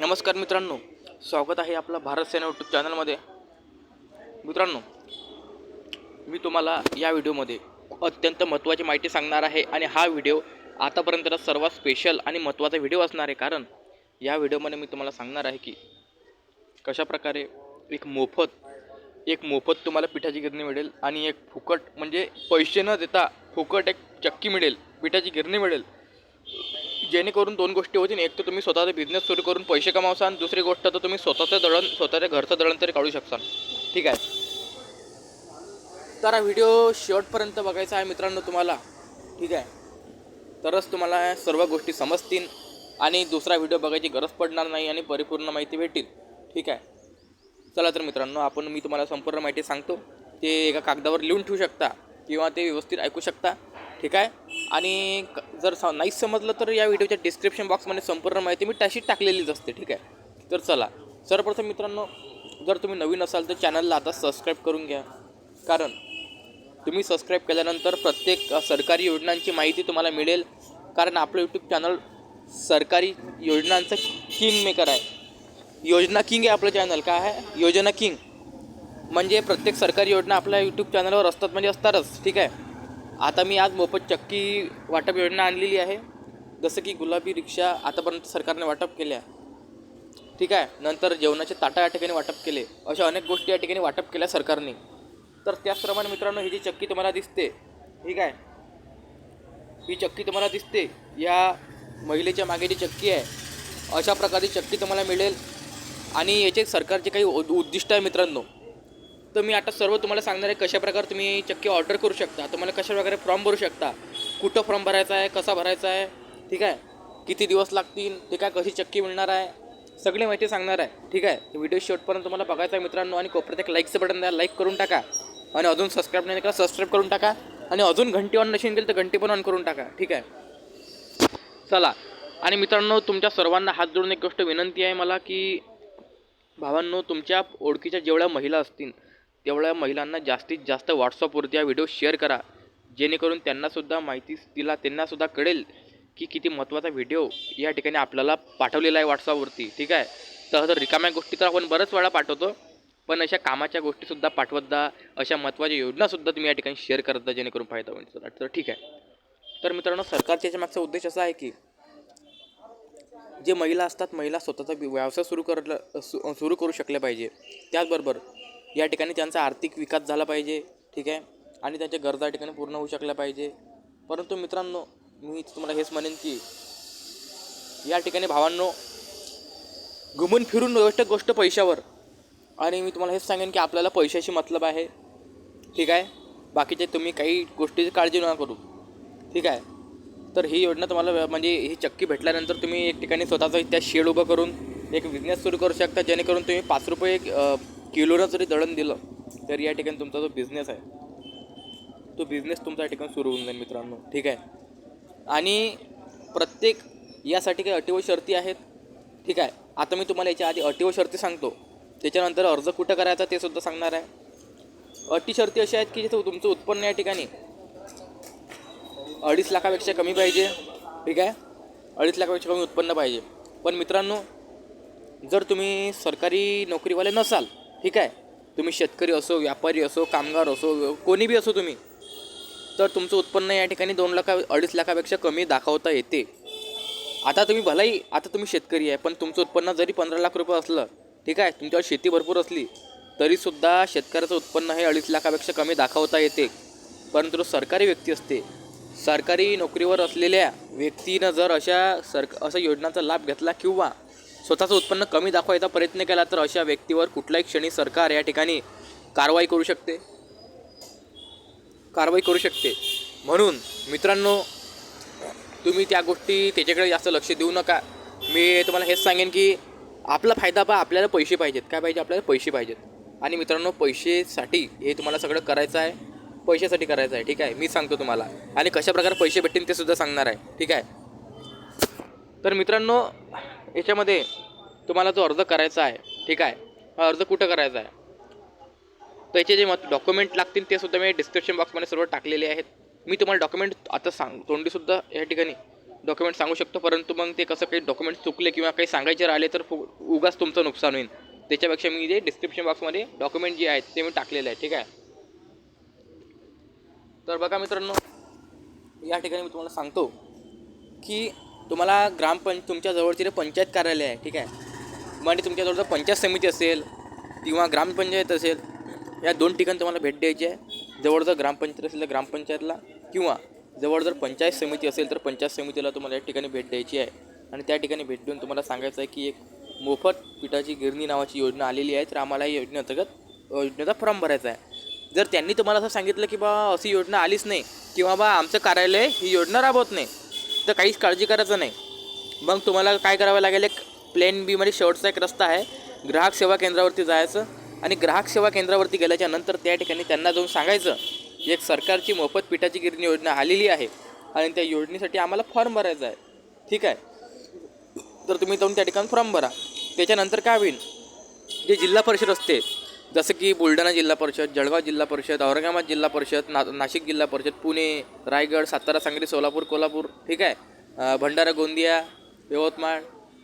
नमस्कार मित्रांनो स्वागत आहे आपलं भारत सेना यूट्यूब चॅनलमध्ये मित्रांनो मी तुम्हाला या व्हिडिओमध्ये अत्यंत महत्त्वाची माहिती सांगणार आहे आणि हा व्हिडिओ आतापर्यंतचा सर्वात स्पेशल आणि महत्त्वाचा व्हिडिओ असणार आहे. कारण या व्हिडिओमध्ये मी तुम्हाला सांगणार आहे की कशाप्रकारे एक मोफत एक मोफत तुम्हाला पिठाची गिरणी मिळेल आणि एक फुकट म्हणजे पैसे न देता फुकट एक चक्की मिळेल पिठाची गिरणी मिळेल. जेणेकरून दोन गोष्टी होतील. एक तर तुम्ही स्वतःचा बिझनेस सुरू करून पैसे कमावसान. दुसरी गोष्ट तर तुम्ही स्वतःचं दळण स्वतःच्या घरचं दळण तरी काढू शकता ठीक आहे? तर हा व्हिडिओ शेवटपर्यंत बघायचा आहे मित्रांनो तुम्हाला. ठीक आहे? तरच तुम्हाला सर्व गोष्टी समजतील आणि दुसरा व्हिडिओ बघायची गरज पडणार नाही आणि परिपूर्ण माहिती भेटेल ठीक आहे? चला तर मित्रांनो आपण मी तुम्हाला संपूर्ण माहिती सांगतो. ते एका कागदावर लिहून ठेवू शकता किंवा ते व्यवस्थित ऐकू शकता. ठीक आहे? आणि क- जर स नाहीच समजलं तर या व्हिडिओच्या डिस्क्रिप्शन बॉक्समध्ये संपूर्ण माहिती मी तशी टाकलेलीच असते ठीक आहे? तर चला सर्वप्रथम मित्रांनो जर तुम्ही नवीन असाल तर चॅनलला आता सबस्क्राईब करून घ्या. कारण तुम्ही सबस्क्राईब केल्यानंतर प्रत्येक सरकारी योजनांची माहिती तुम्हाला मिळेल. कारण आपलं यूट्यूब चॅनल सरकारी योजनांचं किंग मेकर आहे. योजना किंग आहे आपलं चॅनल काय आहे? योजना किंग म्हणजे प्रत्येक सरकारी योजना आपल्या यूट्यूब चॅनलवर असतात म्हणजे असतातच ठीक आहे? आता मी आज मोफत चक्की वाटप योजना आणलेली आहे. जसं की गुलाबी रिक्षा आतापर्यंत सरकारने वाटप केल्या. ठीक आहे? नंतर जेवणाचे ताटा या ठिकाणी वाटप केले. अशा अनेक गोष्टी या ठिकाणी वाटप केल्या सरकारने. तर त्याचप्रमाणे मित्रांनो ही जी चक्की तुम्हाला दिसते ठीक आहे? ही चक्की तुम्हाला दिसते. या महिलेच्या मागे जी चक्की आहे अशा प्रकारची चक्की तुम्हाला मिळेल. आणि याचे सरकारचे काही उद्दिष्ट आहे मित्रांनो. तर मी आता सर्व तुम्हाला सांगणार आहे कशाप्रकारे तुम्ही चक्की ऑर्डर करू शकता. तुम्हाला कशाप्रकारे फॉर्म भरू शकता. कुठं फॉर्म भरायचा आहे कसा भरायचा आहे ठीक आहे? किती दिवस लागतील ठीक आहे कशी चक्की मिळणार आहे सगळी माहिती सांगणार आहे ठीक आहे? व्हिडिओ शेवटपर्यंत तुम्हाला बघायचा आहे मित्रांनो आणि कोपऱ्यात एक लाईकचं बटन द्या लाईक करून टाका. आणि अजून सबस्क्राईब नाही करा सबस्क्राईब करून टाका. आणि अजून घंटी ऑन नशीन केली तर घंटी पण ऑन करून टाका ठीक आहे? चला. आणि मित्रांनो तुमच्या सर्वांना हात जोडून एक गोष्ट विनंती आहे मला की भावांनो तुमच्या ओळखीच्या जेवढ्या महिला असतील तेवढ्या महिलांना जास्तीत जास्त व्हॉट्सअपवरती हा व्हिडिओ शेअर करा. जेणेकरून त्यांनासुद्धा माहिती तिला त्यांनासुद्धा कळेल की किती महत्त्वाचा व्हिडिओ या ठिकाणी आपल्याला पाठवलेला आहे व्हॉट्सअपवरती ठीक आहे? तर रिकाम्या गोष्टी तर आपण बरंच वेळा पाठवतो. पण अशा कामाच्या गोष्टीसुद्धा पाठवत जा. अशा महत्त्वाच्या योजनासुद्धा तुम्ही या ठिकाणी शेअर करत जा जेणेकरून फायदा होईल तर ठीक आहे? तर मित्रांनो सरकारच्या याच्या मागचा उद्देश असा आहे की जे महिला असतात महिला स्वतःचा व्यवसाय सुरू करलं सु सुरू करू शकल्या पाहिजे. त्याचबरोबर या ठिकाणी त्यांचा आर्थिक विकास झाला पाहिजे ठीक आहे? आणि त्यांच्या गरजा या ठिकाणी पूर्ण होऊ शकल्या पाहिजे. परंतु मित्रांनो मी तुम्हाला हेच म्हणेन की या ठिकाणी भावांनो घुमून फिरून गोष्ट गोष्ट पैशावर. आणि मी तुम्हाला हेच सांगेन की आपल्याला पैशाशी मतलब आहे ठीक आहे? बाकीचे तुम्ही काही गोष्टीची काळजी नका करू ठीक आहे? तर ही योजना तुम्हाला म्हणजे ही चक्की भेटल्यानंतर तुम्ही एक ठिकाणी स्वतःचं त्या शेड उभं करून एक बिझनेस सुरू करू शकता जेणेकरून तुम्ही पाच रुपये किलोला किलोनं जरी दळण दिलं तर या ठिकाणी तुमचा जो बिझनेस आहे तो बिझनेस तुमचा या ठिकाणी सुरू होऊन जाईल मित्रांनो. ठीक आहे? आणि प्रत्येक यासाठी काही अटी व शर्ती आहेत? ठीक आहे? आता मी तुम्हाला याच्या आधी अटी व शर्ती सांगतो. त्याच्यानंतर अर्ज कुठं करायचा ते सुद्धा सांगणार आहे. अटी शर्ती अशा आहेत की जिथं तुमचं उत्पन्न या ठिकाणी अडीच लाखापेक्षा कमी पाहिजे. ठीक आहे? अडीच लाखापेक्षा कमी उत्पन्न पाहिजे. पण मित्रांनो जर तुम्ही सरकारी नोकरीवाले नसाल ठीक आहे? तुम्ही शेतकरी असो व्यापारी असो कामगार असो कोणी बी असो तुम्ही तर तुमचं उत्पन्न या ठिकाणी दोन लाखा अडीच लाखापेक्षा कमी दाखवता येते. आता तुम्ही भलाही आता तुम्ही शेतकरी आहे पण तुमचं उत्पन्न जरी पंधरा लाख रुपये असलं ठीक आहे? तुमच्यावर शेती भरपूर असली तरीसुद्धा शेतकऱ्याचं उत्पन्न हे अडीच लाखापेक्षा कमी दाखवता येते. परंतु सरकारी व्यक्ती असते सरकारी नोकरीवर असलेल्या व्यक्तीनं जर अशा सर अशा योजनांचा लाभ घेतला किंवा स्वतःचं उत्पन्न कमी दाखवायचा प्रयत्न केला तर अशा व्यक्तीवर कुठल्याही क्षणी सरकार या ठिकाणी कारवाई करू शकते? कारवाई करू शकते. म्हणून मित्रांनो तुम्ही त्या गोष्टी त्याच्याकडे जास्त लक्ष देऊ नका. मी तुम्हाला हेच सांगेन की आपला फायदा पहा आपल्याला पैसे पाहिजेत. काय पाहिजे? आपल्याला पैसे पाहिजेत. आणि मित्रांनो पैसेसाठी हे तुम्हाला सगळं करायचं आहे. पैशासाठी करायचं आहे ठीक आहे? मी सांगतो तुम्हाला. आणि कशा प्रकारे पैसे भेटतील ते सुद्धा सांगणार आहे ठीक आहे? तर मित्रांनो याच्यामध्ये तुम्हाला जो अर्ज करायचा आहे ठीक आहे? हा अर्ज कुठं करायचा आहे? त्याचे जे मत डॉक्युमेंट लागतील ते सुद्धा मी डिस्क्रिप्शन बॉक्समध्ये सर्व टाकलेले आहेत. मी तुम्हाला डॉक्युमेंट आता सांग तोंडीसुद्धा या ठिकाणी डॉक्युमेंट सांगू शकतो परंतु मग ते कसं काही डॉक्युमेंट चुकले किंवा काही सांगायचे राहिले तर उगाच तुमचं नुकसान होईल. त्याच्यापेक्षा मी जे डिस्क्रिप्शन बॉक्समध्ये डॉक्युमेंट जे आहेत ते मी टाकलेले आहे ठीक आहे? तर बघा मित्रांनो या ठिकाणी मी तुम्हाला सांगतो की तुम्हाला ग्रामपं तुमच्या जवळचे जे पंचायत कार्यालय आहे ठीक आहे? म्हणजे तुमच्याजवळचं पंचायत समिती असेल किंवा ग्रामपंचायत असेल या दोन ठिकाणी तुम्हाला भेट द्यायची आहे. जवळ जर ग्रामपंचायत असेल तर ग्रामपंचायतला किंवा जवळ जर पंचायत समिती असेल तर पंचायत समितीला तुम्हाला या ठिकाणी भेट द्यायची आहे. आणि त्या ठिकाणी भेट देऊन तुम्हाला सांगायचं आहे की एक मोफत पिठाची गिरणी नावाची योजना आलेली आहे. तर आम्हाला या योजनेअंतर्गत योजनेचा फॉर्म भरायचा आहे. जर त्यांनी तुम्हाला असं सांगितलं की बा अशी योजना आलीच नाही किंवा बा आमचं कार्यालय ही योजना राबवत नाही तर काहीच काळजी करायचं नाही. मग तुम्हाला काय करावं लागेल? एक प्लेन बीमध्ये शेवटचा एक रस्ता आहे. ग्राहक सेवा केंद्रावरती जायचं आणि ग्राहक सेवा केंद्रावरती गेल्याच्यानंतर त्या ठिकाणी त्यांना जाऊन सांगायचं एक सरकारची मोफत पिठाची गिरणी योजना आलेली आहे आणि त्या योजनेसाठी आम्हाला फॉर्म भरायचा आहे. ठीक आहे? तर तुम्ही जाऊन त्या ठिकाणी फॉर्म भरा. त्याच्यानंतर काय होईल? जे जिल्हा परिषद असते जसं की बुलढाणा जिल्हा परिषद जळगाव जिल्हा परिषद औरंगाबाद जिल्हा परिषद ना नाशिक जिल्हा परिषद पुणे रायगड सातारा सांगली सोलापूर कोल्हापूर ठीक आहे? भंडारा गोंदिया यवतमाळ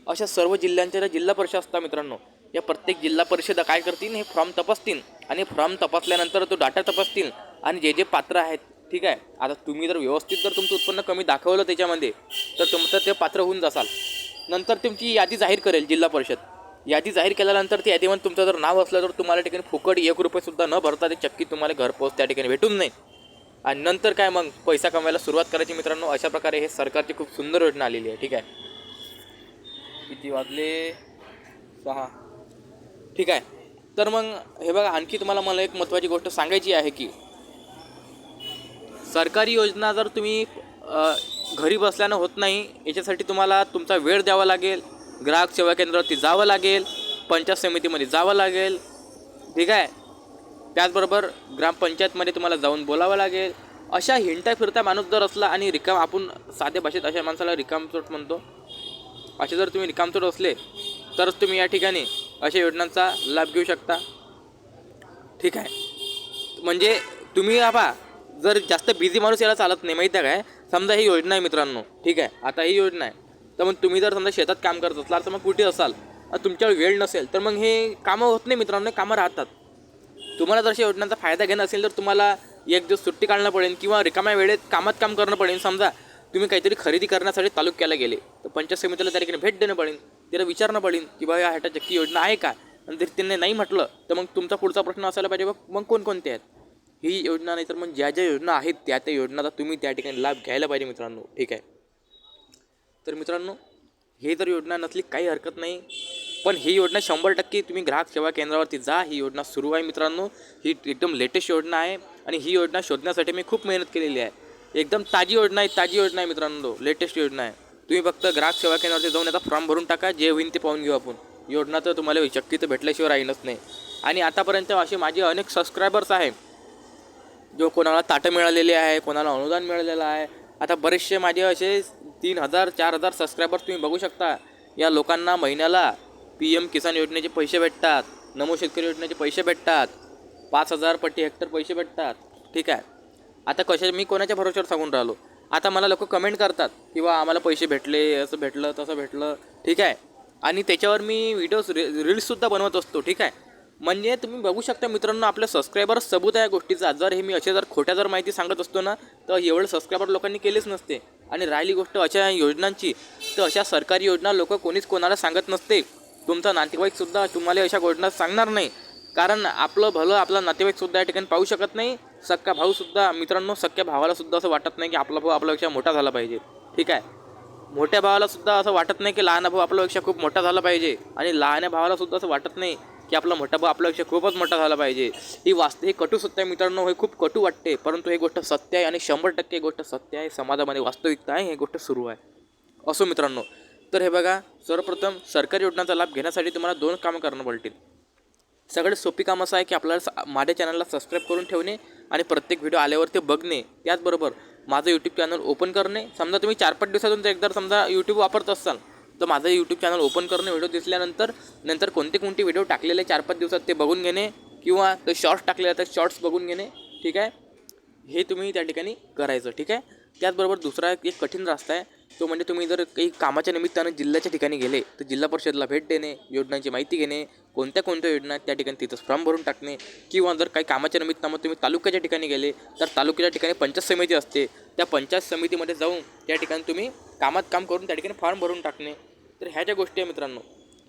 अशा सर्व जिल्ह्यांच्या ज्या जिल्हा परिषद असतात मित्रांनो या प्रत्येक जिल्हा परिषद काय करतील? हे फॉर्म तपासतील. आणि फॉर्म तपासल्यानंतर तो डाटा तपासतील. आणि जे जे पात्र आहेत ठीक आहे? आता तुम्ही जर व्यवस्थित जर तुमचं उत्पन्न कमी दाखवलं त्याच्यामध्ये तर तुमचं ते पात्र होऊन जासाल. नंतर तुमची यादी जाहीर करेल जिल्हा परिषद. यादी जाहीर केल्यानंतर ती यादीमध्ये तुमचं जर नाव असलं तर तुम्हाला ठिकाणी फुकट एक रुपयेसुद्धा न भरता ते चक्की तुम्हाला घरपोच त्या ठिकाणी भेटून नाही आणि नंतर काय मग? पैसा कमवायला सुरुवात करायची मित्रांनो. अशा प्रकारे हे सरकारची खूप सुंदर योजना आलेली आहे. ठीक आहे? किती वाजले? सहा. ठीक आहे. तर मग हे बघा आणखी तुम्हाला मला एक महत्त्वाची गोष्ट सांगायची आहे की सरकारी योजना जर तुम्ही घरी बसल्यानं होत नाही याच्यासाठी तुम्हाला तुमचा वेळ द्यावा लागेल. ग्राहक सेवा केंद्रावरती जावं लागेल पंचायत समितीमध्ये जावं लागेल. ठीक आहे? त्याचबरोबर ग्रामपंचायतमध्ये तुम्हाला जाऊन बोलावं लागेल. अशा हिंडता फिरता माणूस जर असला आणि रिकाम आपण साध्या भाषेत अशा माणसाला रिकामचोट म्हणतो असे जर तुम्ही रिकामचोट असले तरच तुम्ही या ठिकाणी अशा योजनांचा लाभ घेऊ शकता. ठीक आहे? म्हणजे तुम्ही आबा जर जास्त बिझी माणूस याला चालत नाही माहीत आहे काय? समजा ही योजना आहे मित्रांनो. ठीक आहे? आता ही योजना आहे. तर मग तुम्ही जर समजा शेतात काम करत असला तर मग कुठे असाल? तुमच्यावर वेळ नसेल तर मग हे कामं होत नाही मित्रांनो हे कामं राहतात. तुम्हाला जर अशा योजनांचा फायदा घेणं असेल तर तुम्हाला एक दिवस सुट्टी काढणं पडेल किंवा रिकाम्या वेळेत कामात काम करणं पडेल. समजा तुम्ही काहीतरी खरेदी करण्यासाठी तालुक्याला गेले तर पंचायत समितीला त्या ठिकाणी भेट देणं पडेल तिला विचारणं पडेल की बाबा या चक्की योजना आहे का? आणि जर त्यांनी नाही म्हटलं तर मग तुमचा पुढचा प्रश्न असायला पाहिजे बघ मग कोणकोणते आहेत? ही योजना नाही तर मग ज्या ज्या योजना आहेत त्या त्या योजनाचा तुम्ही त्या ठिकाणी लाभ घ्यायला पाहिजे मित्रांनो. ठीक आहे? तर मित्रांनो हे जर योजना नसली काही हरकत नाही. पण ही योजना शंभर टक्के तुम्ही ग्राहक सेवा केंद्रावरती जा. ही योजना सुरू आहे मित्रांनो. ही एकदम लेटेस्ट योजना आहे आणि ही योजना शोधण्यासाठी मी खूप मेहनत केलेली आहे. एकदम ताजी योजना आहे ताजी योजना आहे मित्रांनो. लेटेस्ट योजना आहे. तुम्ही फक्त ग्राहक सेवा केंद्रावरती जाऊन याचा फॉर्म भरून टाका. जे होईन ते पाहून घेऊ आपण. योजना तर तुम्हाला चक्की तर भेटल्याशिवाय राहीनच नाही. आणि आतापर्यंत असे माझे अनेक सबस्क्रायबर्स आहे जो कोणाला ताटं मिळालेले आहे कोणाला अनुदान मिळालेलं आहे. आता बरेचसे माझे असे तीन हजार चार हजार सबस्क्रायबर्स तुम्ही बघू शकता. या लोकांना महिन्याला पी एम किसान योजनेचे पैसे भेटतात. नमो शेतकरी योजनेचे पैसे भेटतात. पाच हजार पट्टी हेक्टर पैसे भेटतात. ठीक आहे? आता कशा मी कोणाच्या भरोश्यावर सांगून राहिलो? आता मला लोक कमेंट करतात किंवा आम्हाला पैसे भेटले असं भेटलं तसं भेटलं. ठीक आहे? आणि त्याच्यावर मी व्हिडिओज रि रील्ससुद्धा बनवत असतो. ठीक आहे? म्हणजे तुम्ही बघू शकता मित्रांनो आपल्या सबस्क्रायबर सबूत आहे या गोष्टीचा. जर हे मी असे जर खोट्या जर माहिती सांगत असतो ना तर एवढे सबस्क्रायबर लोकांनी केलेच नसते. आणि राहिली गोष्ट अशा योजनांची तर अशा सरकारी योजना लोक कोणीच कोणाला सांगत नसते. तुमचा नातेवाईकसुद्धा तुम्हाला अशा योजना सांगणार नाही. कारण आपलं भलं आपला नातेवाईकसुद्धा या ठिकाणी पाहू शकत नाही. सक्का भाऊसुद्धा मित्रांनो सख्ख्या भावालासुद्धा असं वाटत नाही की आपला भाऊ आपल्यापेक्षा मोठा झाला पाहिजे. ठीक आहे? मोठ्या भावालासुद्धा असं वाटत नाही की लहान भाऊ आपल्यापेक्षा खूप मोठा झाला पाहिजे. आणि लहान्या भावालासुद्धा असं वाटत नाही की आपला मोठा आपल्यापेक्षा खूपच मोठा झाला पाहिजे. ही वास्त हे कटू सत्य आहे मित्रांनो हे खूप कटू वाटते परंतु हे गोष्ट सत्य आहे आणि शंभर टक्के गोष्ट सत्य आहे समाजामध्ये वास्तविकता आहे हे गोष्ट सुरू आहे. असो मित्रांनो तर हे बघा सर्वप्रथम सरकारी योजनांचा लाभ घेण्यासाठी तुम्हाला दोन कामं करणं पडतील. सगळ्यात सोपी काम असं आहे की आपल्याला माझ्या चॅनलला सबस्क्राईब करून ठेवणे आणि प्रत्येक व्हिडिओ आल्यावर ते बघणे त्याचबरोबर माझं यूट्यूब चॅनल ओपन करणे. समजा तुम्ही चार पाच दिवसातून एकदा समजा यूट्यूब वापरत असाल तर माझं यूट्यूब चॅनल ओपन करणे व्हिडिओ दिसल्यानंतर नंतर कोणते कोणते व्हिडिओ टाकलेले चार पाच दिवसात ते बघून घेणे किंवा ते शॉर्ट्स टाकलेले तर शॉर्ट्स बघून घेणे ठीक आहे? हे तुम्ही त्या ठिकाणी करायचं ठीक आहे? त्याचबरोबर दुसरा एक एक कठीण रस्ता आहे तो म्हणजे तुम्ही जर काही कामाच्या निमित्तानं जिल्ह्याच्या ठिकाणी गेले तर जिल्हा परिषदला भेट देणे योजनांची माहिती घेणे कोणत्या कोणत्या योजना आहेत त्या ठिकाणी तिथंच फॉर्म भरून टाकणे किंवा जर काही कामाच्या निमित्तानं तुम्ही तालुक्याच्या ठिकाणी गेले तर तालुक्याच्या ठिकाणी पंचायत समिती असते त्या पंचायत समितीमध्ये जाऊन त्या ठिकाणी तुम्ही कामात काम करून त्या ठिकाणी फॉर्म भरून टाकणे. तर ह्या ज्या गोष्टी आहे मित्रांनो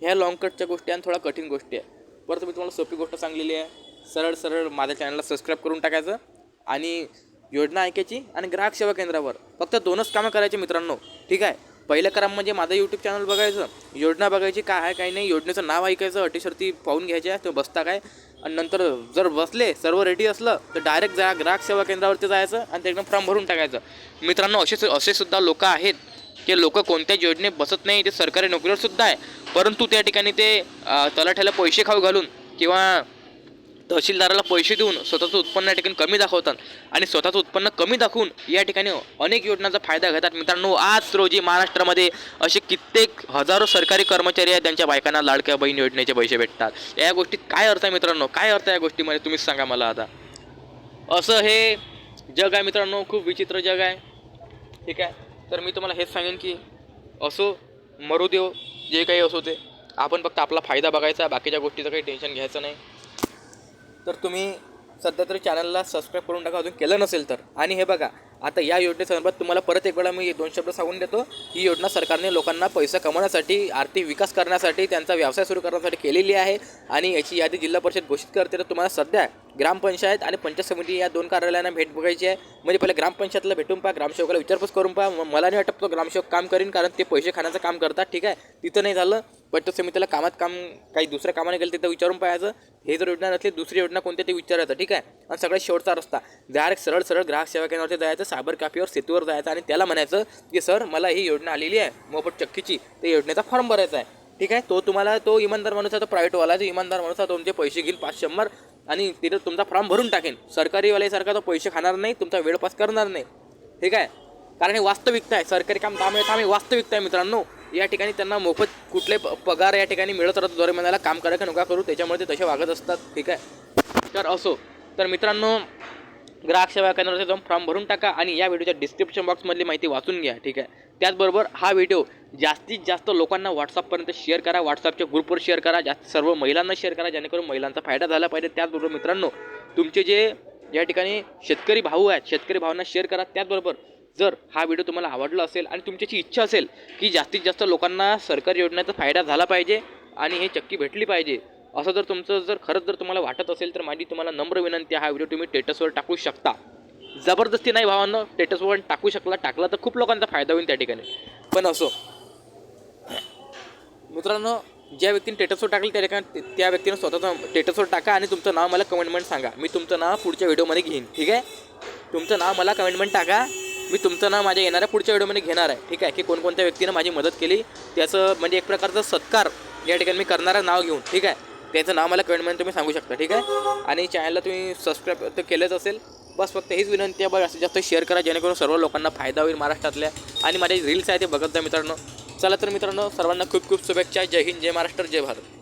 ह्या लॉंग कटच्या गोष्टी आणि थोड्या कठीण गोष्टी आहे. परत मी तुम्हाला सोपी गोष्ट सांगलेली आहे. सरळ सरळ माझ्या चॅनलला सबस्क्राईब करून टाकायचं आणि योजना ऐकायची आणि ग्राहक सेवा केंद्रावर. फक्त दोनच कामं करायची मित्रांनो ठीक आहे? पहिलं काम म्हणजे माझं यूट्यूब चॅनल बघायचं. योजना बघायची काय आहे काय नाही योजनेचं नाव ऐकायचं अटीशर्ती पाहून घ्यायच्या तो बसता काय? आणि नंतर जर बसले सर्व रेडी असलं तर डायरेक्ट जा ग्राहक सेवा केंद्रावरती जायचं आणि ते एकदम फॉर्म भरून टाकायचं. मित्रांनो असे असे सुद्धा लोक आहेत ते लोक कोणत्याच योजनेत बसत नाही ते सरकारी नोकरीवर सुद्धा आहे. परंतु त्या ठिकाणी ते तलाठ्याला पैसे खाऊ घालून किंवा तहसीलदाराला पैसे देऊन स्वतःचं उत्पन्न या ठिकाणी कमी दाखवतात आणि स्वतःचं उत्पन्न कमी दाखवून या ठिकाणी अनेक योजनांचा फायदा घेतात. मित्रांनो आज रोजी महाराष्ट्रामध्ये असे कित्येक हजारो सरकारी कर्मचारी आहेत त्यांच्या बायकांना लाडक्या बहीण योजनेचे पैसे भेटतात. या गोष्टीत काय अर्थ आहे मित्रांनो? काय अर्थ या गोष्टीमध्ये? तुम्हीच सांगा मला आता. असं हे जग आहे मित्रांनो खूप विचित्र जग आहे. ठीक आहे? तर मी तुम्हाला हेच सांगेन की असो मरू देव जे काही असो ते आपण फक्त आपला फायदा बघायचा बाकीच्या गोष्टीचं काही टेन्शन घ्यायचं नाही. तर तुम्ही सध्या तरी चॅनलला सबस्क्राईब करून टाका. अजून केलं नसेल तर. आणि हे बघा आता या योजनेसंदर्भात तुम्हाला परत एक वेळा मी दोन शब्द सांगून देतो. ही योजना सरकारने लोकांना पैसा कमवण्यासाठी आर्थिक विकास करण्यासाठी त्यांचा व्यवसाय सुरू करण्यासाठी केलेली आहे. आणि याची यादी जिल्हा परिषद घोषित करते. तर तुम्हाला सध्या ग्रामपंचायत आणि पंचायत समिती या दोन कार्यालयांना भेट बघायची आहे. म्हणजे पहिले ग्रामपंचायतला भेटून पहा ग्रामसेवकाला विचारपूस करून पहा. मला नाही वाटत तो ग्रामसेवक काम करीन कारण ते पैसे खाण्याचं काम करतात. ठीक आहे? तिथं नाही झालं. पंचायत समितीला कामात काम काही दुसऱ्या कामाने गेलं तिथं विचारून पाहायचं. हे जर योजना नसली दुसरी योजना कोणती ते विचारायचं ठीक आहे? आणि सगळ्यात शेवटचा रस्ता. डायरेक्ट सरळ सरळ ग्राहक सेवा केंद्रावरती जायचं सायबर कॅफेवर सेतूवर जायचं आणि त्याला म्हणायचं की सर मला ही योजना आलेली आहे मोफत चक्कीची. त्या योजनेचा फॉर्म भरायचा आहे. ठीक आहे? तो तुम्हाला तो इमानदार माणूस आहे तो प्रायव्हेटवाला जो इमानदार माणूस आहे तुमचे पैसे घेईल पाच शंभर आणि तिथं तुमचा फॉर्म भरून टाकेन. सरकारीवाल्यासारखा तो पैसे खाणार नाही तुमचा वेळ पास करणार नाही. ठीक आहे? कारण हे वास्तविकता आहे. सरकारी काम दाम आम्ही वास्तविकता आहे मित्रांनो. या ठिकाणी त्यांना मोफत कुठले प- पगार या ठिकाणी मिळत राहतो दरम्यानाला काम करा का नका करू त्याच्यामुळे ते तसे वागत असतात ठीक आहे? तर असो तर मित्रांनो ग्राहक सेवा केंद्रात जाऊन फॉर्म भरून टाका आणि या व्हिडिओच्या डिस्क्रिप्शन बॉक्समधली माहिती वाचून घ्या ठीक आहे? त्याचबरोबर हा व्हिडिओ जास्तीत जास्त लोकांना व्हॉट्सअपपर्यंत शेअर करा व्हॉट्सअपच्या ग्रुपवर शेअर करा जास्त सर्व महिलांना शेअर करा जेणेकरून महिलांचा फायदा झाला पाहिजे. त्याचबरोबर मित्रांनो तुमचे जे या ठिकाणी शेतकरी भाऊ आहेत शेतकरी भावांना शेअर करा त्याचबरोबर जर हा व्हिडिओ तुम्हाला आवडला असेल आणि तुमच्याची इच्छा असेल की जास्तीत जास्त लोकांना सरकारी योजनेचा फायदा झाला पाहिजे आणि हे चक्की भेटली पाहिजे असं जर तुमचं जर खरंच जर तुम्हाला वाटत असेल तर माझी तुम्हाला नम्र विनंती हा व्हिडिओ तुम्ही टेटसवर टाकू शकता. जबरदस्ती नाही भावांनो टेटसवर टाकू शकला टाकला तर खूप लोकांचा फायदा होईल त्या ठिकाणी. पण असो. मित्रांनो ज्या व्यक्तीने टेटसवर टाकलं त्या ठिकाणी त्या व्यक्तीनं स्वतःचं टेटसवर टाका आणि तुमचं नाव मला कमेंटमेंट सांगा. मी तुमचं नाव पुढच्या व्हिडिओमध्ये घेईन. ठीक आहे? तुमचं नाव मला कमेंटमेंट टाका. मी तुमचं नाव माझ्या येणाऱ्या पुढच्या व्हिडिओमध्ये घेणार आहे. ठीक आहे? की कोणकोणत्या व्यक्तीनं माझी मदत केली त्याचं म्हणजे एक प्रकारचं सत्कार या ठिकाणी मी करणारं नाव घेऊन ठीक आहे? त्याचं नाव मला कमेंटमध्ये तुम्ही सांगू शकता ठीक आहे? आणि चॅनलला तुम्ही सबस्क्राईब तर केलंच असेल. बस फक्त हीच विनंती आहे बघा जास्तीत जास्त शेअर करा जेणेकरून सर्व लोकांना फायदा होईल महाराष्ट्रातल्या. आणि माझे रील्स आहे ते बघत जा मित्रांनो. चला तर मित्रांनो सर्वांना खूप खूप शुभेच्छा. जय हिंद जय महाराष्ट्र जय भारत.